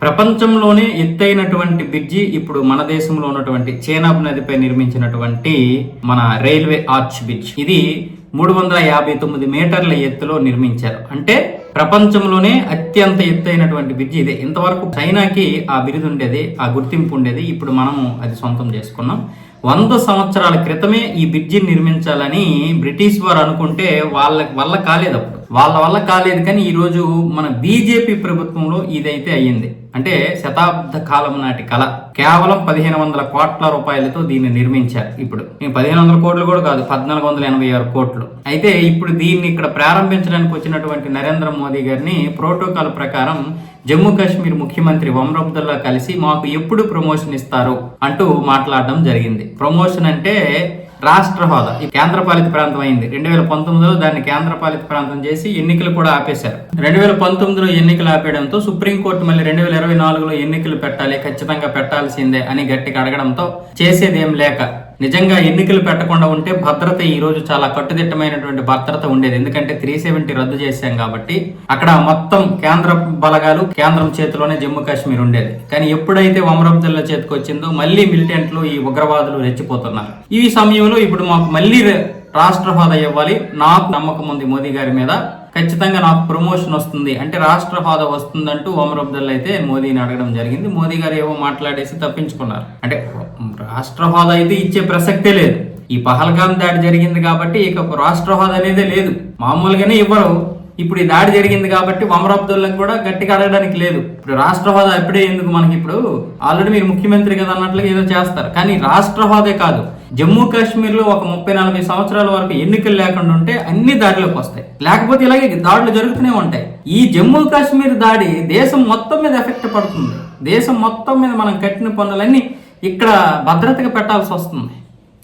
ప్రపంచంలోనే ఎత్తైనటువంటి బ్రిడ్జి ఇప్పుడు మన దేశంలో ఉన్నటువంటి చేనాబ్ నదిపై నిర్మించినటువంటి మన రైల్వే ఆర్చ్ బ్రిడ్జ్. ఇది మూడు వందల యాభై తొమ్మిది మీటర్ల ఎత్తులో నిర్మించారు. అంటే ప్రపంచంలోనే అత్యంత ఎత్తైనటువంటి బ్రిడ్జి ఇదే. ఇంతవరకు చైనాకి ఆ బిరుదు ఉండేది ఆ గుర్తింపు ఉండేది. ఇప్పుడు మనము అది సొంతం చేసుకున్నాం. వంద సంవత్సరాల క్రితమే ఈ బ్రిడ్జిని నిర్మించాలని బ్రిటిష్ వారు అనుకుంటే వాళ్ళ వల్ల కాలేదు అప్పుడు. వాళ్ళ వల్ల కాలేదు కానీ ఈరోజు మన బీజేపీ ప్రభుత్వంలో ఇదైతే అయ్యింది. అంటే శతాబ్ద కాలం నాటి కళ. కేవలం పదిహేను వందల కోట్ల రూపాయలతో దీన్ని నిర్మించారు ఇప్పుడు. పదిహేను వందల కోట్లు కూడా కాదు పద్నాలుగు వందల ఎనభై ఆరు కోట్లు. అయితే ఇప్పుడు దీన్ని ఇక్కడ ప్రారంభించడానికి వచ్చినటువంటి నరేంద్ర మోదీ గారిని ప్రోటోకాల్ ప్రకారం జమ్మూ కాశ్మీర్ ముఖ్యమంత్రి ఒమర్ అబ్దుల్లా కలిసి మాకు ఎప్పుడు ప్రమోషన్ ఇస్తారు అంటూ మాట్లాడడం జరిగింది. ప్రమోషన్ అంటే రాష్ట్ర హోదా ఈ కేంద్రపాలిత ప్రాంతం అయింది. రెండు వేల పంతొమ్మిదిలో దాన్ని కేంద్రపాలిత ప్రాంతం చేసి ఎన్నికలు కూడా ఆపేశారు. రెండు వేల పంతొమ్మిదిలో ఎన్నికలు ఆపేయడంతో సుప్రీంకోర్టు మళ్ళీ రెండు వేల ఇరవై నాలుగులో ఎన్నికలు పెట్టాలి ఖచ్చితంగా పెట్టాల్సిందే అని గట్టిగా అడగడంతో చేసేది ఏం లేక నిజంగా ఎన్నికలు పెట్టకుండా ఉంటే భద్రత ఈ రోజు చాలా కట్టుదిట్టమైనటువంటి భద్రత ఉండేది. ఎందుకంటే త్రీ సెవెంటీ రద్దు చేశాం కాబట్టి అక్కడ మొత్తం కేంద్ర బలగాలు కేంద్రం చేతిలోనే జమ్మూ కాశ్మీర్ ఉండేది. కానీ ఎప్పుడైతే ఒమర్ చేతికి వచ్చిందో మళ్ళీ మిలిటెంట్లు ఈ ఉగ్రవాదులు రెచ్చిపోతున్నారు. ఈ సమయంలో ఇప్పుడు మాకు మళ్ళీ రాష్ట్ర హోదా ఇవ్వాలి. నాకు నమ్మకం ఉంది మోదీ గారి మీద. ఖచ్చితంగా నాకు ప్రమోషన్ వస్తుంది. అంటే రాష్ట్ర హోదా వస్తుందంటూ ఒమర్ అబ్దుల్లా అయితే మోదీని అడగడం జరిగింది. మోదీ గారు ఏవో మాట్లాడేసి తప్పించుకున్నారు. అంటే రాష్ట్ర హోదా అయితే ఇచ్చే ప్రసక్తే లేదు. ఈ పహల్గాం దాడి జరిగింది కాబట్టి ఇక రాష్ట్ర హోదా అనేదే లేదు. మామూలుగానే ఇవ్వరు. ఇప్పుడు ఈ దాడి జరిగింది కాబట్టి ఒమర్ అబ్దుల్లాకి కూడా గట్టిగా అడగడానికి లేదు. ఇప్పుడు రాష్ట్ర హోదా ఎప్పుడే ఎందుకు మనకి ఇప్పుడు? ఆల్రెడీ మీరు ముఖ్యమంత్రి కదా అన్నట్లుగా ఏదో చేస్తారు. కానీ రాష్ట్ర హోదే కాదు. జమ్మూ కాశ్మీర్లో ఒక ముప్పై నలభై సంవత్సరాల వరకు ఎన్నికలు లేకుండా ఉంటే అన్ని దాడిలోకి వస్తాయి. లేకపోతే ఇలాగే దాడులు జరుగుతూనే ఉంటాయి. ఈ జమ్మూ కాశ్మీర్ దాడి దేశం మొత్తం మీద ఎఫెక్ట్ పడుతుంది. దేశం మొత్తం మీద మనం కట్టిన పనులన్నీ ఇక్కడ భద్రతగా పెట్టాల్సి వస్తుంది.